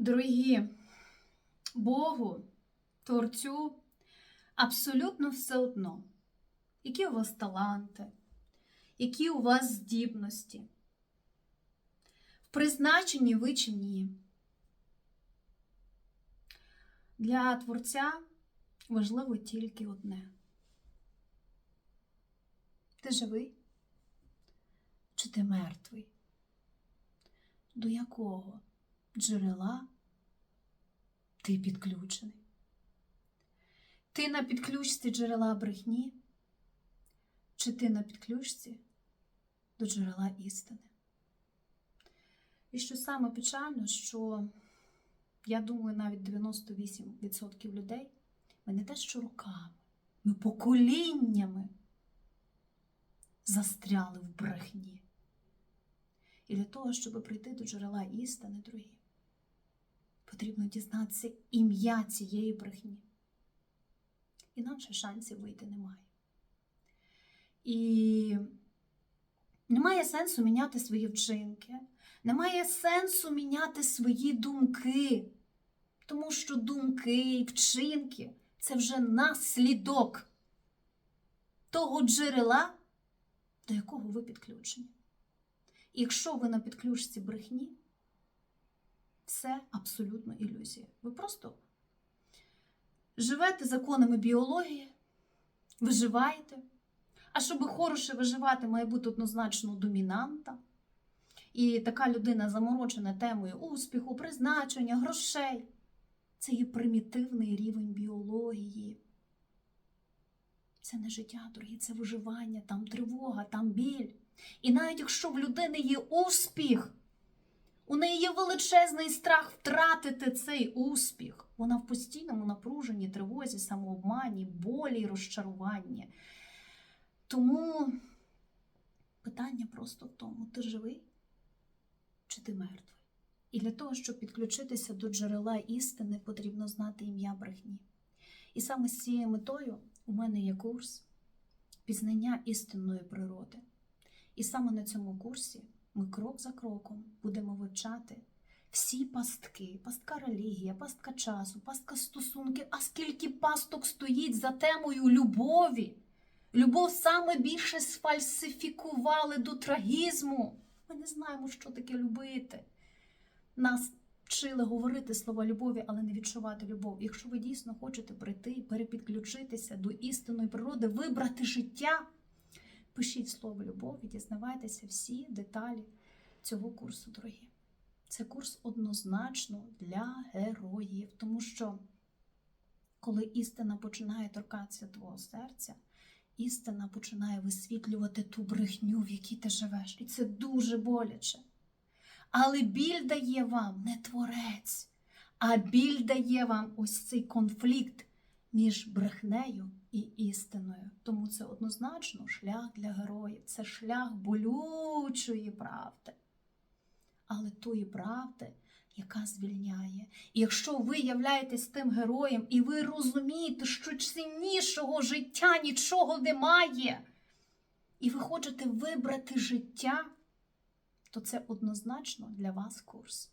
Дорогі Богу, Творцю, абсолютно все одно, які у вас таланти, які у вас здібності, в призначенні ви чи ні. Для Творця важливо тільки одне. Ти живий чи ти мертвий? До якого джерела ти підключений? Ти на підключці джерела брехні, чи ти на підключці до джерела істини? І що саме печально, що я думаю, навіть 98% людей ми не те, що руками, ми поколіннями застряли в брехні. І для того, щоб прийти до джерела істини, дорогі, потрібно дізнатися ім'я цієї брехні. Інакше шансів вийти немає. І немає сенсу міняти свої вчинки, немає сенсу міняти свої думки, тому що думки і вчинки це вже наслідок того джерела, до якого ви підключені. І якщо ви на підключці брехні, це абсолютно ілюзія. Ви просто живете законами біології, виживаєте. А щоб хороше виживати, має бути однозначно домінанта. І така людина заморочена темою успіху, призначення, грошей. Це є примітивний рівень біології. Це не життя, дорогі, це виживання, там тривога, там біль. І навіть якщо в людини є успіх, у неї є величезний страх втратити цей успіх. Вона в постійному напруженні, тривозі, самообмані, болі, розчаруванні. Тому питання просто в тому: ти живий чи ти мертвий? І для того, щоб підключитися до джерела істини, потрібно знати ім'я брехні. І саме з цією метою у мене є курс пізнання істинної природи. І саме на цьому курсі ми крок за кроком будемо вивчати всі пастки, пастка релігія, пастка часу, пастка стосунків, а скільки пасток стоїть за темою любові. Любов саме більше сфальсифікували до трагізму. Ми не знаємо, що таке любити. Нас вчили говорити слова любові, але не відчувати любов. Якщо ви дійсно хочете прийти перепідключитися до істинної природи, вибрати життя, пишіть слово любов і дізнавайтеся всі деталі цього курсу, дорогі. Це курс однозначно для героїв, тому що коли істина починає торкатися твого серця, істина починає висвітлювати ту брехню, в якій ти живеш. І це дуже боляче. Але біль дає вам не творець, а біль дає вам ось цей конфлікт між брехнею і істиною. Тому це однозначно шлях для героїв, це шлях болючої правди. Але тої правди, яка звільняє. І якщо ви являєтесь тим героєм, і ви розумієте, що ціннішого життя нічого немає, і ви хочете вибрати життя, то це однозначно для вас курс.